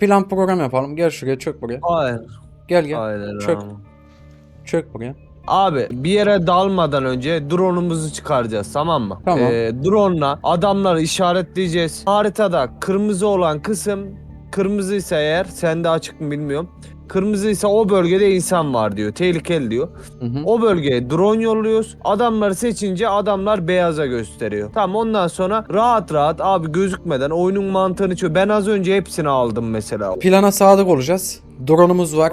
Plan program yapalım. Gel şuraya çök buraya. Hayır. Gel gel. Aynen Çök. abi. Çök buraya. Abi bir yere dalmadan önce drone'umuzu çıkaracağız tamam mı? Tamam. Ee, drone'la adamları işaretleyeceğiz. Haritada kırmızı olan kısım kırmızıysa eğer sende açık mı bilmiyorum. Kırmızıysa o bölgede insan var diyor. Tehlikeli diyor. Hı hı. O bölgeye drone yolluyoruz. Adamları seçince adamlar beyaza gösteriyor. Tamam ondan sonra rahat rahat abi gözükmeden oyunun mantığını çöz. Ben az önce hepsini aldım mesela. Plana sadık olacağız. Drone'umuz var.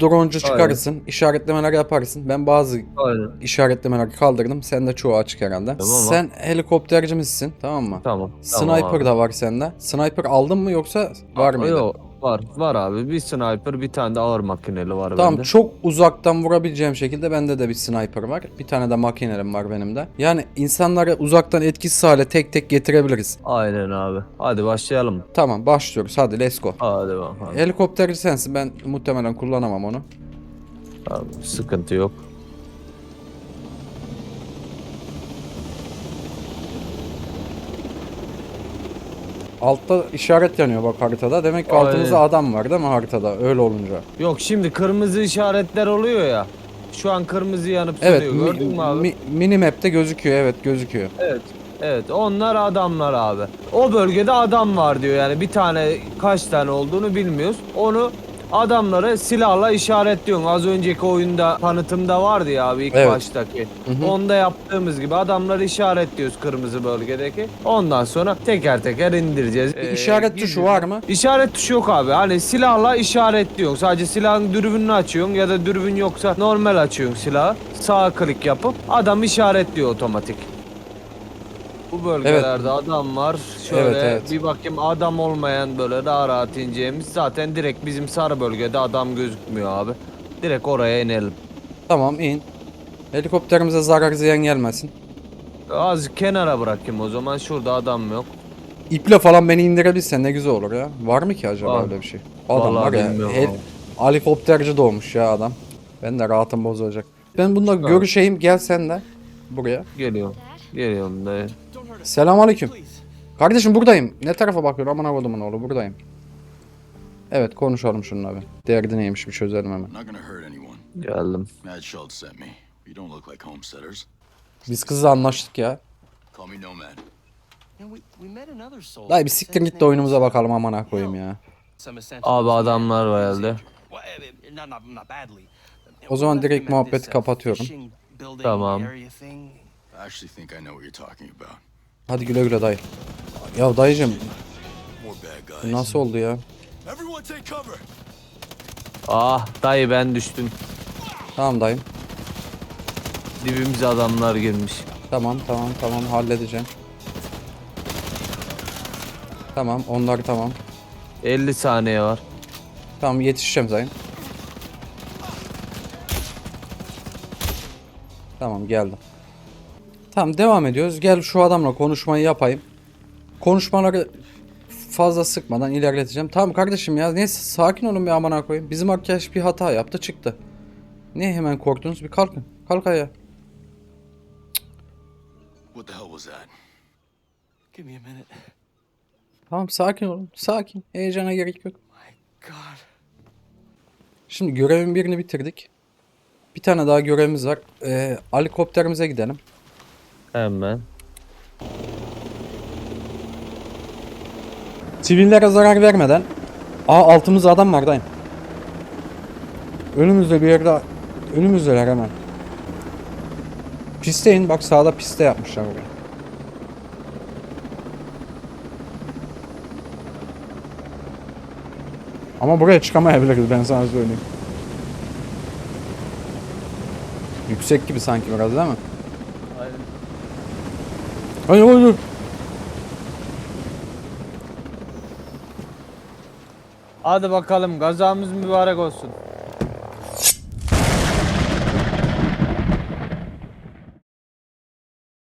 Drone'cu çıkarırsın. işaretlemeler yaparsın. Ben bazı Aynen. işaretlemeleri kaldırdım. Sen de çoğu açık herhalde. Tamam ama- Sen helikoptercimizsin. Tamam mı? Tamam. Sniper tamam abi. da var sende. Sniper aldın mı yoksa var mıydı? Yok var var abi bir sniper bir tane de ağır makineli var Tamam bende. çok uzaktan vurabileceğim şekilde bende de bir sniper var. Bir tane de makinelim var benim de. Yani insanları uzaktan etkisiz hale tek tek getirebiliriz. Aynen abi. Hadi başlayalım. Tamam başlıyoruz hadi let's go. Hadi bakalım. Helikopterci sensin ben muhtemelen kullanamam onu. Abi, sıkıntı yok. Altta işaret yanıyor bak haritada. Demek ki Aynen. altımızda adam var değil mi haritada öyle olunca? Yok şimdi kırmızı işaretler oluyor ya. Şu an kırmızı yanıp Evet sönüyor. Gördün mü abi? mi- minimap'te gözüküyor evet gözüküyor. Evet. Evet onlar adamlar abi. O bölgede adam var diyor yani bir tane kaç tane olduğunu bilmiyoruz. Onu adamları silahla işaretliyorsun. Az önceki oyunda tanıtımda vardı ya abi ilk Evet. baştaki. Hı hı. Onda yaptığımız gibi adamları işaretliyoruz kırmızı bölgedeki. Ondan sonra teker teker indireceğiz. Bir Ee, işaret tuşu var mı? İşaret tuşu yok abi. Hani silahla işaretliyorsun. Sadece silahın dürbününü açıyorsun ya da dürbün yoksa normal açıyorsun silahı. Sağ klik yapıp adam işaretliyor otomatik. Bu bölgelerde adam var. Şöyle Evet, evet. bir bakayım adam olmayan böyle daha rahat ineceğimiz zaten direkt bizim sarı bölgede adam gözükmüyor abi. Direkt oraya inelim. Tamam in. Helikopterimize zarar ziyan gelmesin. Az kenara bırakayım o zaman. Şurada adam yok. İple falan beni indirebilsen ne güzel olur ya. Var mı ki acaba Var. öyle bir şey? Adam Vallahi var ya. abi. helikopterci doğmuş ya adam. Ben de rahatım bozulacak. Ben bununla görüşeyim gel sen de. Buraya. Geliyorum. Geliyorum dayı. Selamünaleyküm. Kardeşim buradayım. Ne tarafa bakıyorsun? Aman kodumun oğlu buradayım. Evet konuşalım şununla bir. Derdi neymiş bir çözelim hemen. Geldim. Mad Schultz sent me. You don't look like homesteaders. Biz kızla anlaştık ya. Call me Nomad. Dayı bir siktir git de oyunumuza bakalım amına koyayım ya. Abi adamlar var elde. O zaman direkt muhabbeti kapatıyorum. Tamam. Hadi güle güle dayı. Ya dayıcım nasıl oldu ya? Ah dayı ben düştüm. Tamam dayım. Dibimize adamlar girmiş. Tamam tamam tamam halledeceğim. Tamam onlar tamam. 50 saniye var. Tamam yetişeceğim dayım. Tamam geldim. Tamam devam ediyoruz. Gel şu adamla konuşmayı yapayım. Konuşmaları fazla sıkmadan ilerleteceğim. Tamam kardeşim ya neyse sakin olun bir amına koyayım. Bizim arkadaş bir hata yaptı çıktı. Niye hemen korktunuz? Bir kalkın. Kalk ayağa. What the hell was that? Give me a minute. Tamam sakin olun. Sakin. Heyecana gerek yok. God. Şimdi görevin birini bitirdik. Bir tane daha görevimiz var. Ee, helikopterimize gidelim. Hemen. Sivillere zarar vermeden. Aa altımızda adam var dayım. Önümüzde bir yerde önümüzdeler hemen. Piste in bak sağda piste yapmışlar oraya. Ama buraya çıkamayabiliriz ben sana söyleyeyim. Yüksek gibi sanki biraz değil mi? Aynen. Hayır hayır. Hadi bakalım gazamız mübarek olsun.